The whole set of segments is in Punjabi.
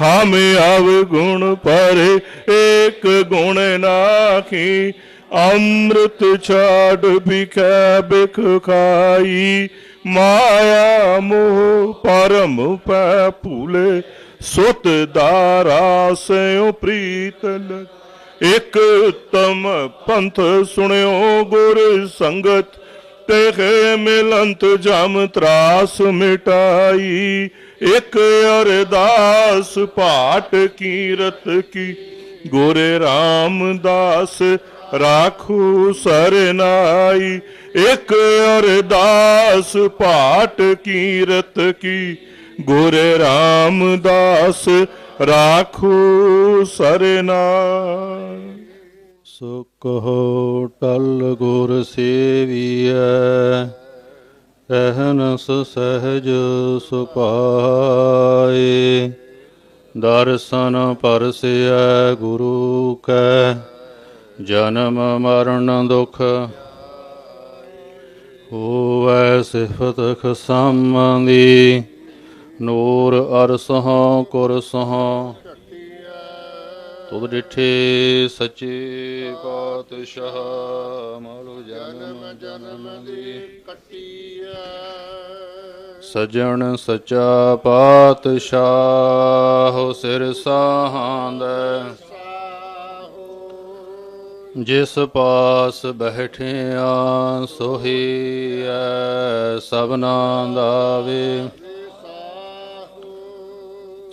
ਹਮ ਅਵਗੁਣ ਪਰੇ, ਏਕ ਗੁਣ ਨਾਖੀ, ਅੰਮ੍ਰਿਤ ਛਾੜ ਬਿਖੈ ਬਿਖ ਖਾਈ। ਮਾਇਆ ਮੋਹ ਪਰਮ ਪੈ ਭੂਲੇ, ਸੁਤ ਦਾਰਾ ਸਿਉ ਪ੍ਰੀਤ ਲਗ ਇਕ ਉਤਮ ਪੰਥ ਸੁਣਿਓ ਗੁਰ ਸੰਗਤ ਤੇਖੇ ਮਿਲੰਤ ਜਮ ਤਰਾਸ ਮਿਟਾਈ। ਇਕ ਅਰਦਾਸ ਪਾਟ ਕੀਰਤ ਕੀ। ਗੋਰੇ ਰਾਮਦਾਸ ਰਾਖੂ ਸਰਨਾਈ। ਇਕ ਅਰਦਾਸ ਪਾਟ ਕੀਰਤ ਕੀ। ਗੋਰੇ ਰਾਮਦਾਸ ਰਾਖੂ ਸਰਨਾਈ। ਸੁਖ ਹੋ ਟਲ ਗੁਰ ਸੇਵੀਐ। ਰਹਿਨਸ ਸਹਿਜ ਸੁਪਾਏ। ਦਰਸ਼ਨ ਪਰਸਿਐ ਗੁਰੂ ਕੈ, ਜਨਮ ਮਰਨ ਦੁਖ ਹੋਵੈ ਸਿਫਤ ਖਸਮਦੀ ਨੂਰ ਅਰਸਹੁ ਕੁਰਸਹੁ ਤੁਧ ਡਿਠੇ ਸੱਚੇ ਪਾਤਸ਼ਾਹ ਮਲ ਜਨਮ ਜਨਮ ਦੀ ਸਜਣ ਸਚਾ ਪਾਤਸ਼ਾਹ ਸਿਰ ਸਾਹਾਂਦੈ। ਜਿਸ ਪਾਸ ਬੈਠਿਆ ਸੋਹੀ ਐ ਸਭਨਾ ਦਾ ਵੇ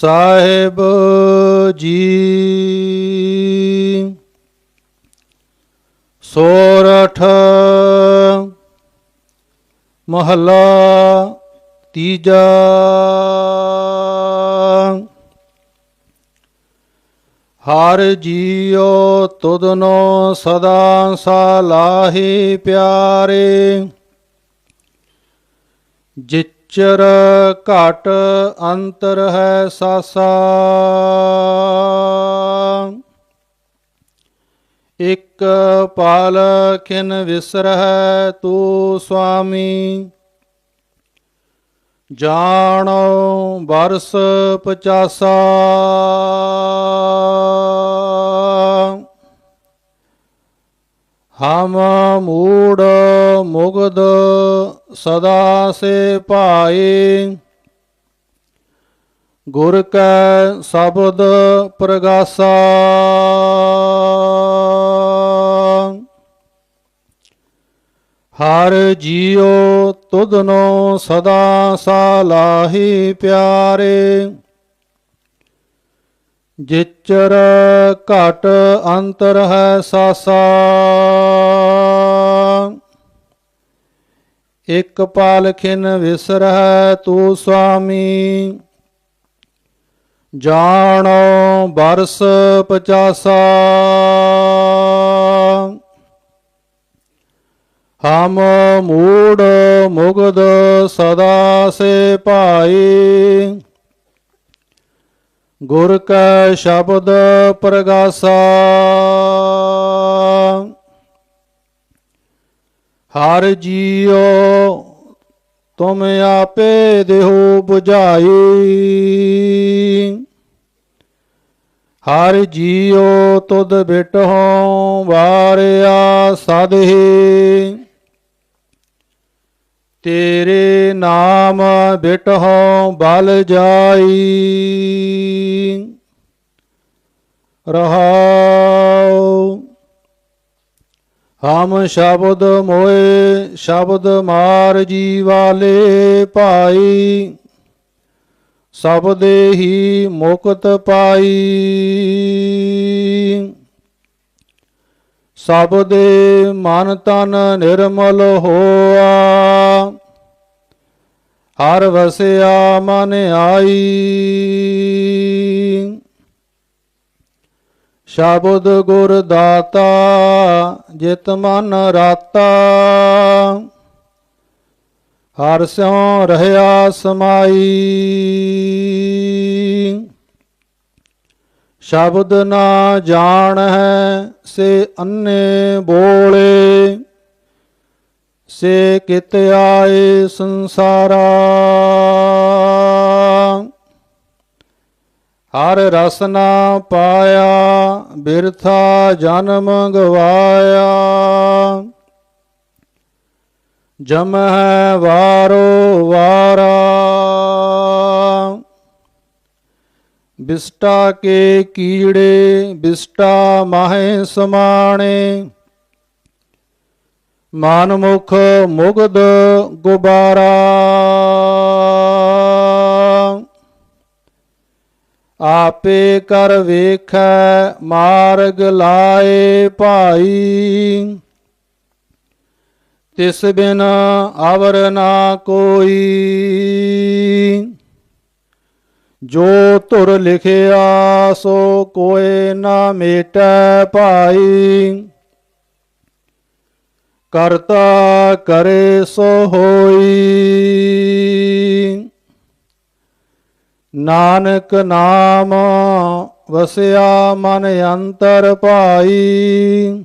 ਸਾਹਿਬ ਜੀ। ਸੋਰਠ ਮਹੱਲਾ ਤੀਜਾ। ਹਰ ਜੀਉ ਤੁਧਨੋ ਸਦਾ ਸਲਾਹੀ ਪਿਆਰੇ। ਜਿਚਰ ਘਟ ਅੰਤਰ ਹੈ ਸਾਸਾ। ਇਕ ਪਾਲ ਖਿਨ ਵਿਸਰਹਿ ਤੂ ਸੁਆਮੀ ਜਾਣੋ ਬਰਸ ਪਚਾਸਾ। ਹਮ ਮੂੜ ਮੁਗਦ ਸਦਾ ਸੇ ਭਾਏ ਗੁਰ ਕੈ ਸ਼ਬਦ ਪ੍ਰਗਾਸਾ। ਹਰ ਜੀਉ ਤੁਧਨੋ ਸਦਾ ਸਲਾਹੀ ਪਿਆਰੇ। ਜਿਚਰ ਘਟ ਅੰਤਰ ਹੈ ਸਾਸਾ। ਇਕ ਪਾਲਖਿਨ ਵਿਸਰਹਿ ਤੂ ਸੁਆਮੀ ਜਾਣੋ ਬਰਸ ਪਚਾਸਾ। ਹਮ ਮੂੜ ਮੁਗਦ ਸਦਾ ਸੇ ਭਾਈ। ਗੁਰ ਕੈ ਸ਼ਬਦ ਪ੍ਰਗਾਸਾ। ਹਰ ਜੀਉ ਤੁਮ ਆਪੇ ਦੇਹੋ 부ਝਾਈ ਹਰ ਜੀਉ ਤੁਧ ਬਿਟਹੁ ਵਾਰਿਆ ਸਾਧੇ ਤੇਰੇ ਨਾਮ ਬਿਟਹੁ ਬਲ ਜਾਈ। ਰਹਾਉ। ਹਮ ਸ਼ਬਦ ਮੋਏ, ਸ਼ਬਦ ਮਾਰ ਜੀ ਵਾਲੇ ਭਾਈ ਸਬਦੇ ਹੀ ਮੁਕਤ ਪਾਈ। ਸਭ ਦੇ ਮਨ ਤਨ ਨਿਰਮਲ ਹੋਆ। ਹਰ ਵਸਿਆ ਮਨ ਆਈ। ਸ਼ਬਦ ਗੁਰ ਦਾਤਾ ਜਿਤ ਮਨ ਰਾਤਾ। ਹਰ ਸਿਉ ਰਹਿਆ ਸਮਾਈ। ਸ਼ਬਦ ਨਾ ਜਾਣ ਹੈ ਸੇ ਅੰਨੇ ਬੋਲੇ। ਸੇ ਕਿਤ ਆਏ ਸੰਸਾਰਾ। ਹਰ ਰਸਨਾ ਪਾਇਆ, ਬਿਰਥਾ ਜਨਮ ਗਵਾਇਆ। ਜਮ ਹੈ ਵਾਰੋ ਵਾਰਾ। ਬਿਸਟਾ ਕੇ ਕੀੜੇ, ਬਿਸਟਾ ਮਾਹੇ ਸਮਾਣੇ। ਮਨਮੁਖ ਮੁਗਦ ਗੁਬਾਰਾ। ਆਪੇ ਕਰ ਵੇਖੈ, ਮਾਰਗ ਲਾਏ ਭਾਈ। ਤਿਸ ਬਿਨ ਅਵਰ ਨਾ ਕੋਈ। ਜੋ ਤੁਰ ਲਿਖਿਆ, ਸੋ ਕੋਏ ਨਾ ਮੇਟੈ ਭਾਈ। ਕਰਤਾ ਕਰੇ ਸੋ ਹੋਈ। ਨਾਨਕ ਨਾਮ ਵਸਿਆ ਮਨ ਅੰਤਰ ਭਾਈ।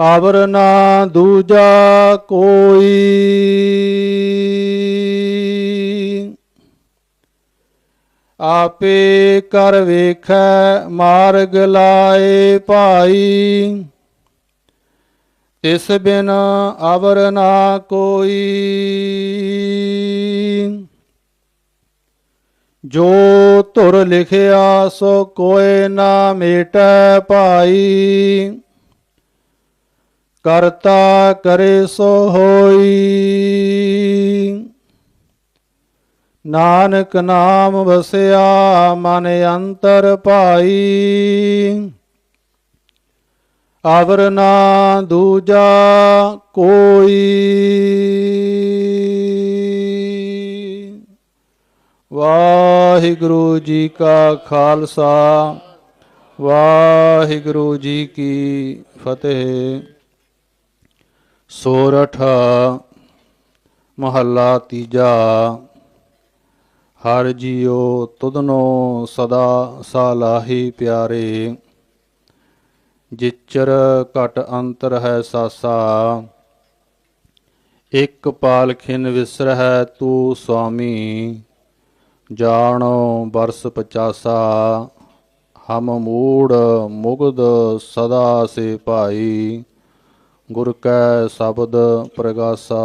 ਆਵਰ ਨਾ ਦੂਜਾ ਕੋਈ। ਆਪੇ ਕਰ ਵੇਖੈ ਮਾਰਗ ਲਾਏ ਭਾਈ। ਇਸ ਬਿਨ ਅਵਰ ਨਾ ਕੋਈ। ਜੋ ਧੁਰ ਲਿਖਿਆ ਸੋ ਕੋਏ ਨਾ ਮੇਟੈ ਭਾਈ। ਕਰਤਾ ਕਰੇ ਸੋ ਹੋਈ। ਨਾਨਕ ਨਾਮ ਵਸਿਆ ਮਨ ਅੰਤਰ ਭਾਈ। ਅਵਰ ਨਾ ਦੂਜਾ ਕੋਈ। ਵਾਹਿਗੁਰੂ ਜੀ ਕਾ ਖਾਲਸਾ, ਵਾਹਿਗੁਰੂ ਜੀ ਕੀ ਫਤਿਹ। ਸੋਰਠ, ਮਹੱਲਾ ਤੀਜਾ, ਹਰ ਜੀਓ ਤੁਧਨੋ ਸਦਾ ਸਾਲਾਹੀ ਪਿਆਰੇ। ਜਿਚਰ ਘਟ ਅੰਤਰ ਹੈ ਸਾਸਾ, ਇੱਕ ਪਾਲਖਿਨ ਵਿਸਰਹਿ ਤੂ ਸੁਆਮੀ, ਜਾਣੋ ਬਰਸ ਪਚਾਸਾ, ਹਮ ਮੂੜ ਮੁਗਦ ਸਦਾ ਸੇ ਭਾਈ, ਗੁਰ ਕੈ ਸ਼ਬਦ ਪ੍ਰਗਾਸਾ।